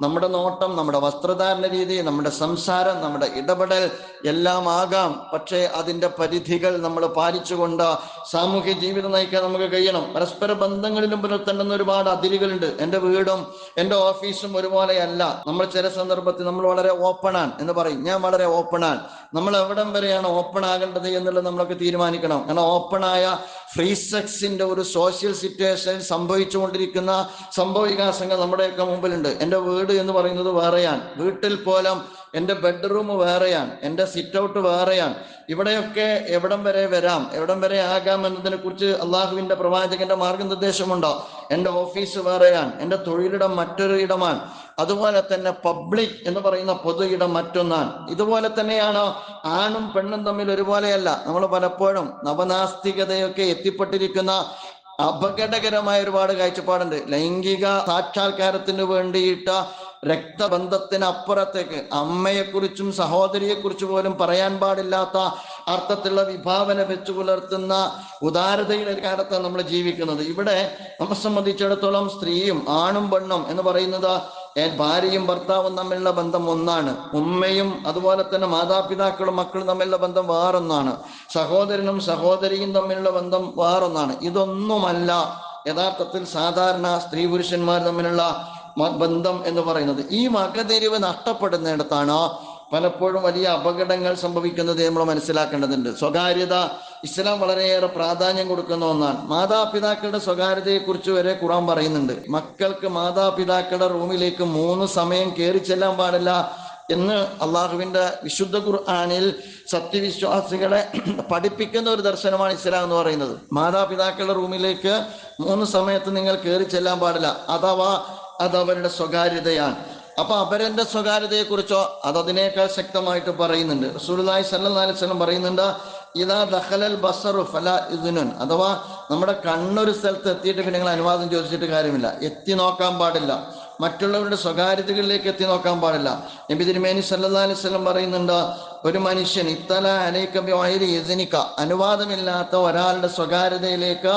നമ്മുടെ നോട്ടം നമ്മുടെ വസ്ത്രധാരണ രീതി നമ്മുടെ സംസാരം നമ്മുടെ ഇടപെടൽ എല്ലാം ആകാം. പക്ഷേ അതിന്റെ പരിധികൾ നമ്മൾ പാലിച്ചുകൊണ്ട് സാമൂഹ്യ ജീവിതം നയിക്കാൻ നമുക്ക് കഴിയണം. പരസ്പര ബന്ധങ്ങളിലും പുലർത്തേണ്ടുന്ന ഒരുപാട് അതിരുകളുണ്ട്. എന്റെ വീടും എന്റെ ഓഫീസും ഒരുപോലെയല്ല നമ്മൾ ചില സന്ദർഭത്തിൽ നമ്മൾ വളരെ ഓപ്പൺ ഓപ്പണാണ് എന്ന് പറയും. ഞാൻ വളരെ ഓപ്പൺ ഓപ്പണാണ് നമ്മൾ എവിടം വരെയാണ് ഓപ്പൺ ആകേണ്ടത് എന്നുള്ളത് നമ്മളൊക്കെ തീരുമാനിക്കണം. കാരണം ഓപ്പണായ ഫ്രീ സെക്സിന്റെ ഒരു സോഷ്യൽ സിറ്റുവേഷൻ സംഭവിച്ചുകൊണ്ടിരിക്കുന്ന സംഭവ വികാസങ്ങൾ നമ്മുടെയൊക്കെ മുമ്പിലുണ്ട്. എന്റെ വീട് എന്ന് പറയുന്നത് വേറെയാണ്. വീട്ടിൽ പോലും എന്റെ ബെഡ്റൂം വേറെയാണ് എന്റെ സിറ്റ് ഔട്ട് വേറെയാണ്. ഇവിടെയൊക്കെ എവിടം വരെ വരാം എവിടം വരെ ആകാം എന്നതിനെ കുറിച്ച് അള്ളാഹുവിന്റെ പ്രവാചകന്റെ മാർഗനിർദ്ദേശമുണ്ടോ? എന്റെ ഓഫീസ് വേറെയാണ് എന്റെ തൊഴിലിടം മറ്റൊരു ഇടമാണ്. അതുപോലെ തന്നെ പബ്ലിക് എന്ന് പറയുന്ന പൊതു ഇടം മറ്റൊന്നാണ്. ഇതുപോലെ തന്നെയാണ്? ആണും പെണ്ണും തമ്മിൽ ഒരുപോലെയല്ല. നമ്മൾ പലപ്പോഴും നവനാസ്തികതയൊക്കെ എത്തിപ്പെട്ടിരിക്കുന്ന അപകടകരമായ ഒരുപാട് കാഴ്ചപ്പാടുണ്ട്. ലൈംഗിക സാക്ഷാത്കാരത്തിന് വേണ്ടിയിട്ട് രക്തബന്ധത്തിനപ്പുറത്തേക്ക് അമ്മയെക്കുറിച്ചും സഹോദരിയെക്കുറിച്ച് പോലും പറയാൻ പാടില്ലാത്ത അർത്ഥത്തിലുള്ള വിഭാവന വെച്ചു പുലർത്തുന്ന ഉദാരതയുടെ കാലത്താണ് നമ്മൾ ജീവിക്കുന്നത്. ഇവിടെ നമ്മെ സംബന്ധിച്ചിടത്തോളം സ്ത്രീയും ആണും പെണ്ണും എന്ന് പറയുന്നത് ഭാര്യയും ഭർത്താവും തമ്മിലുള്ള ബന്ധം ഒന്നാണ്. ഉമ്മയും അതുപോലെ തന്നെ മാതാപിതാക്കളും മക്കളും തമ്മിലുള്ള ബന്ധം വേറൊന്നാണ്. സഹോദരനും സഹോദരിയും തമ്മിലുള്ള ബന്ധം വേറൊന്നാണ്. ഇതൊന്നുമല്ല. യഥാർത്ഥത്തിൽ സാധാരണ സ്ത്രീ പുരുഷന്മാർ തമ്മിലുള്ള ബന്ധം എന്ന് പറയുന്നത്. ഈ വകതിരിവ് നഷ്ടപ്പെടുന്നിടത്താണ് പലപ്പോഴും വലിയ അപകടങ്ങൾ സംഭവിക്കുന്നത് നമ്മൾ മനസ്സിലാക്കേണ്ടതുണ്ട്. സ്വകാര്യത ഇസ്ലാം വളരെയേറെ പ്രാധാന്യം കൊടുക്കുന്ന ഒന്നാണ്. മാതാപിതാക്കളുടെ സ്വകാര്യതയെക്കുറിച്ച് വരെ ഖുറാൻ പറയുന്നുണ്ട്. മക്കൾക്ക് മാതാപിതാക്കളുടെ റൂമിലേക്ക് മൂന്ന് സമയം കയറി ചെല്ലാൻ പാടില്ല എന്ന് അള്ളാഹുവിന്റെ വിശുദ്ധ ഖുർആാനിൽ സത്യവിശ്വാസികളെ പഠിപ്പിക്കുന്ന ഒരു ദർശനമാണ് ഇസ്ലാം എന്ന് പറയുന്നത്. മാതാപിതാക്കളുടെ റൂമിലേക്ക് മൂന്ന് സമയത്ത് നിങ്ങൾ കയറി ചെല്ലാൻ പാടില്ല. അഥവാ അത് അവരുടെ സ്വകാര്യതയാണ്. അപ്പൊ അവരെന്റെ സ്വകാര്യതയെ കുറിച്ചോ അത് അതിനേക്കാൾ ശക്തമായിട്ട് പറയുന്നുണ്ട്. റസൂലുള്ളാഹി സല്ലം പറയുന്നുണ്ട് ഇതാ ദഖലൽ ബസറു ഫല ഇദ്നുൻ. അഥവാ നമ്മുടെ കണ്ണൊരു സ്ഥലത്ത് എത്തിയിട്ട് പിന്നെ നിങ്ങൾ അനുവാദം ചോദിച്ചിട്ട് കാര്യമില്ല. എത്തി നോക്കാൻ പാടില്ല. മറ്റുള്ളവരുടെ സ്വകാര്യതകളിലേക്ക് എത്തി നോക്കാൻ പാടില്ല. നബി തിരുമേനി സല്ലല്ലാഹി അലൈഹി വസല്ലം പറയുന്നുണ്ട് ഒരു മനുഷ്യൻ ഇത്തല അനൈക്കബ്യോയിൽ യസനിക്ക അനുവാദമില്ലാത്ത ഒരാളുടെ സ്വകാര്യതയിലേക്ക്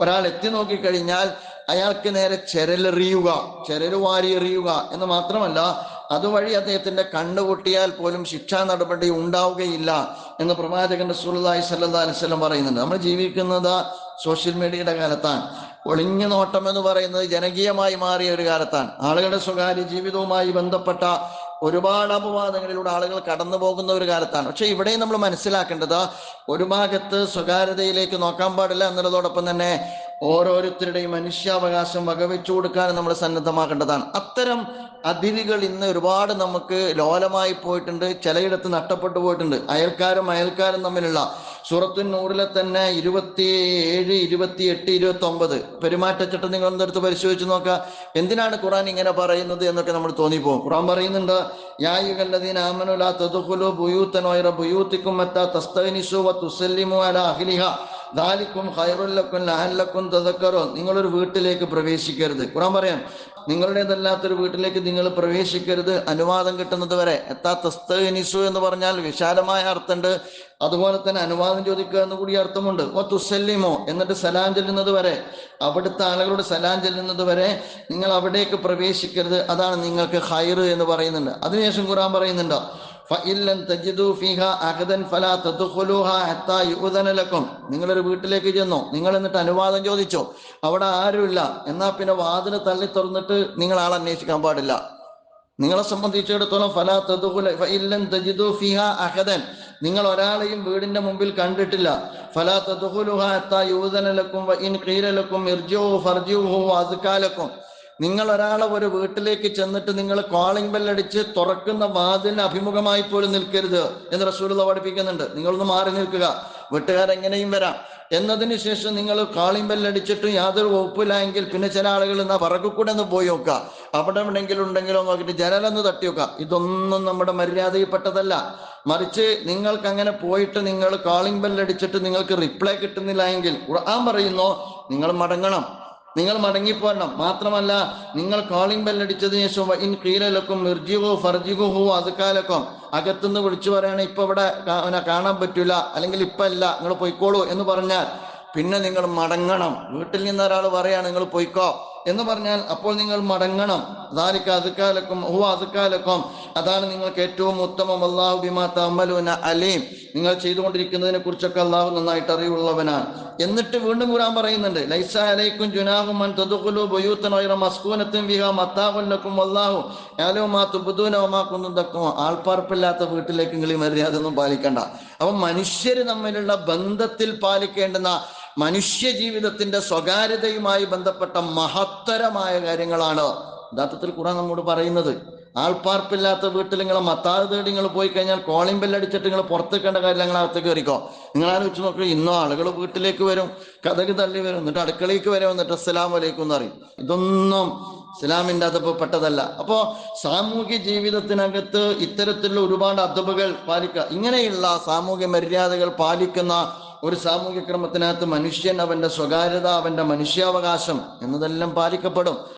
ഒരാൾ എത്തി നോക്കിക്കഴിഞ്ഞാൽ അയാൾക്ക് നേരെ ചെരലെറിയുക ചെരൽ വാരി എറിയുക എന്ന് മാത്രമല്ല അതുവഴി അദ്ദേഹത്തിന്റെ കണ്ണ് പൊട്ടിയാൽ പോലും ശിക്ഷാ നടപടി ഉണ്ടാവുകയില്ല എന്ന് റസൂലുള്ളാഹി സ്വല്ലല്ലാഹി അലൈഹി വസല്ലം പറയുന്നുണ്ട്. നമ്മൾ ജീവിക്കുന്നത് സോഷ്യൽ മീഡിയയുടെ കാലത്താണ്. ഒളിഞ്ഞു നോട്ടം എന്ന് പറയുന്നത് ജനകീയമായി മാറിയ ഒരു കാലത്താണ്. ആളുകളുടെ സ്വകാര്യ ജീവിതവുമായി ബന്ധപ്പെട്ട ഒരുപാട് അപവാദങ്ങളിലൂടെ ആളുകൾ കടന്നു പോകുന്ന ഒരു കാലത്താണ്. പക്ഷെ ഇവിടെയും നമ്മൾ മനസ്സിലാക്കേണ്ടത് ഒരു ഭാഗത്ത് സ്വകാര്യതയിലേക്ക് നോക്കാൻ പാടില്ല എന്നുള്ളതോടൊപ്പം തന്നെ ഓരോരുത്തരുടെയും മനുഷ്യാവകാശം വകവെച്ചു കൊടുക്കാൻ നമ്മൾ സന്നദ്ധമാക്കേണ്ടതാണ്. അത്തരം അതിരുകൾ ഇന്ന് ഒരുപാട് നമുക്ക് ലോലമായി പോയിട്ടുണ്ട് ചിലയിടത്ത് നഷ്ടപ്പെട്ടു പോയിട്ടുണ്ട്. അയൽക്കാരും അയൽക്കാരും തമ്മിലുള്ള സൂറത്തുൻ നൂറിലെ തന്നെ ഇരുപത്തി ഏഴ് ഇരുപത്തി എട്ട് ഇരുപത്തി ഒമ്പത് പെരുമാറ്റച്ചട്ടം നിങ്ങൾ എന്തെടുത്ത് പരിശോധിച്ച് നോക്കുക. എന്തിനാണ് ഖുറാൻ ഇങ്ങനെ പറയുന്നത് എന്നൊക്കെ നമ്മൾ തോന്നിപ്പോകും. ഖുറാൻ പറയുന്നുണ്ട് യായുകല്ലദീന ആമനുല തദുഖുലു ബുയൂത്തൻ വൈറ ബുയൂത്തിക്കും മറ്റാ തസ്തനിസു വ തുസല്ലിമു അല അഹ്ലിഹ. ദാലിക്കും ഹൈറുല്ലക്കും ലഹല്ലക്കും തതക്കറോ നിങ്ങളൊരു വീട്ടിലേക്ക് പ്രവേശിക്കരുത്. ഖുറാൻ പറയാം നിങ്ങളുടേതല്ലാത്തൊരു വീട്ടിലേക്ക് നിങ്ങൾ പ്രവേശിക്കരുത്. അനുവാദം കിട്ടുന്നത് വരെ. എത്താ തസ്തനിസു എന്ന് പറഞ്ഞാൽ വിശാലമായ അർത്ഥമുണ്ട്. അതുപോലെ തന്നെ അനുവാദം ചോദിക്കുക എന്ന് കൂടി അർത്ഥമുണ്ട്. ഓ തുസല്ലിമോ എന്നിട്ട് സലാം ചെല്ലുന്നത് വരെ. അവിടുത്തെ ആളുകളോട് സലാം ചെല്ലുന്നത് വരെ നിങ്ങൾ അവിടേക്ക് പ്രവേശിക്കരുത്. അതാണ് നിങ്ങൾക്ക് ഹൈറ് എന്ന് പറയുന്നുണ്ട്. അതിനുശേഷം ഖുറാൻ പറയുന്നുണ്ട്? നിങ്ങളൊരു വീട്ടിലേക്ക് ചെന്നു. നിങ്ങൾ എന്നിട്ട് അനുവാദം ചോദിച്ചോ. അവിടെ ആരുമില്ല. എന്നാ പിന്നെ വാതിൽ തള്ളി തുറന്നിട്ട് നിങ്ങൾ ആൾ അന്വേഷിക്കാൻ പാടില്ല. നിങ്ങളെ സംബന്ധിച്ചിടത്തോളം ഫലാ തജിദു ഫീഹ അഹദൻ. നിങ്ങൾ ഒരാളെയും വീടിന്റെ മുമ്പിൽ കണ്ടിട്ടില്ല. ഫലാ തദ്ഖുലുഹ ഹത്താ യുദന ലക്കും വഇൻ ഖീല ലക്കും ഇർജിഉ ഫർജിഉഹു വഅസ്കാലക്കും നിങ്ങൾ ഒരാളെ ഒരു വീട്ടിലേക്ക് ചെന്നിട്ട് നിങ്ങൾ കോളിംഗ് ബെല്ലടിച്ച് തുറക്കുന്ന വാതിലിന് അഭിമുഖമായി പോലും നിൽക്കരുത് എന്ന് റസൂലുള്ള പഠിപ്പിക്കുന്നുണ്ട്. നിങ്ങളൊന്ന് മാറി നിൽക്കുക. വീട്ടുകാരെങ്ങനെയും വരാം. എന്നതിന് ശേഷം നിങ്ങൾ കാളിംഗ് ബെല്ലടിച്ചിട്ട് യാതൊരു വകുപ്പില്ല എങ്കിൽ പിന്നെ ചില ആളുകൾ എന്നാ പറക്കു കൂടെ ഒന്ന് പോയി നോക്കുക. അവിടെ എവിടെയെങ്കിലും ഉണ്ടെങ്കിലോ നോക്കിയിട്ട് ജനലൊന്ന് തട്ടി നോക്കുക. ഇതൊന്നും നമ്മുടെ മര്യാദയിൽപ്പെട്ടതല്ല. മറിച്ച് നിങ്ങൾക്ക് അങ്ങനെ പോയിട്ട് നിങ്ങൾ കാളിംഗ് ബെല്ലടിച്ചിട്ട് നിങ്ങൾക്ക് റിപ്ലൈ കിട്ടുന്നില്ല എങ്കിൽ ഖുർആൻ പറയുന്നു നിങ്ങൾ മടങ്ങണം. നിങ്ങൾ മടങ്ങിപ്പോരണം. മാത്രമല്ല നിങ്ങൾ കോളിംഗ് ബെല്ലടിച്ചതിന് ശേഷം ഇൻ കീലലക്കും മിർജിഹു ഫർജിഹു അതുക്കാലക്കും അകത്തുനിന്ന് വിളിച്ചു പറയണേ ഇപ്പൊ ഇവിടെ കാണാൻ പറ്റൂല. അല്ലെങ്കിൽ ഇപ്പൊ അല്ല. നിങ്ങൾ പൊയ്ക്കോളൂ. എന്ന് പറഞ്ഞാൽ പിന്നെ നിങ്ങൾ മടങ്ങണം. വീട്ടിൽ നിന്ന് ഒരാൾ പറയാണ് നിങ്ങൾ പൊയ്ക്കോ. എന്ന് പറഞ്ഞാൽ അപ്പോൾ നിങ്ങൾ മടങ്ങണം. ദാലിക്ക അതുക്കാലക്കും ഓ അതുക്കാലക്കും അതാണ് നിങ്ങൾക്ക് ഏറ്റവും ഉത്തമം. അള്ളാഹു ബിമാ തമ്മലുന അലീം. നിങ്ങൾ ചെയ്തുകൊണ്ടിരിക്കുന്നതിനെ കുറിച്ചൊക്കെ അള്ളാഹു നന്നായിട്ട് അറിവുള്ളവനാണ്. എന്നിട്ട് വീണ്ടും ഖുർആൻ പറയുന്നുണ്ട് ലൈസ അലൈക്കും ജുനാഹും മൻ തദഖുലു ബുയൂത്തൻ ഗൈറ മസ്കൂനത്തിൻ ഫിഹാ മത്താഉൻ ലക്കും വല്ലാഹു. മാ തുബ്ദൂന വമാ കുന്തും ആൾപ്പാർപ്പില്ലാത്ത വീട്ടിലേക്ക് നിങ്ങൾ മര്യാദ ഒന്നും പാലിക്കണ്ട. അപ്പൊ മനുഷ്യര് തമ്മിലുള്ള ബന്ധത്തിൽ പാലിക്കേണ്ടുന്ന മനുഷ്യ ജീവിതത്തിന്റെ സ്വകാര്യതയുമായി ബന്ധപ്പെട്ട മഹത്തരമായ കാര്യങ്ങളാണ്. യഥാർത്ഥത്തിൽ ഖുറാൻ നമ്മോട് പറയുന്നത്. ആൾപ്പാർപ്പില്ലാത്ത വീട്ടിൽ നിങ്ങൾ മത്താതെ തേടി നിങ്ങൾ പോയി കഴിഞ്ഞാൽ കോളിംഗ് ബെല്ലടിച്ചിട്ട് നിങ്ങൾ പുറത്തേക്കേണ്ട കാര്യം നിങ്ങൾ അകത്തേക്ക് കയറിക്കോ. നിങ്ങൾ ആലോചിച്ച് നോക്കുക ഇന്നോ ആളുകൾ വീട്ടിലേക്ക് വരും കഥക് തള്ളി വരും എന്നിട്ട് അടുക്കളയ്ക്ക് വരും എന്നിട്ട് അസ്സലാം വലൈക്കും എന്ന് പറയും. ഇതൊന്നും ഇസ്ലാമിന്റെ അതപ്പ് പെട്ടതല്ല. അപ്പോ സാമൂഹ്യ ജീവിതത്തിനകത്ത് ഇത്തരത്തിലുള്ള ഒരുപാട് അതപ്പുകൾ പാലിക്കുക ഇങ്ങനെയുള്ള സാമൂഹ്യ മര്യാദകൾ പാലിക്കുന്ന ഒരു സാമൂഹ്യ ക്രമത്തിനകത്ത് മനുഷ്യൻ അവന്റെ സ്വകാര്യത അവന്റെ മനുഷ്യാവകാശം എന്നതെല്ലാം പാലിക്കപ്പെടും.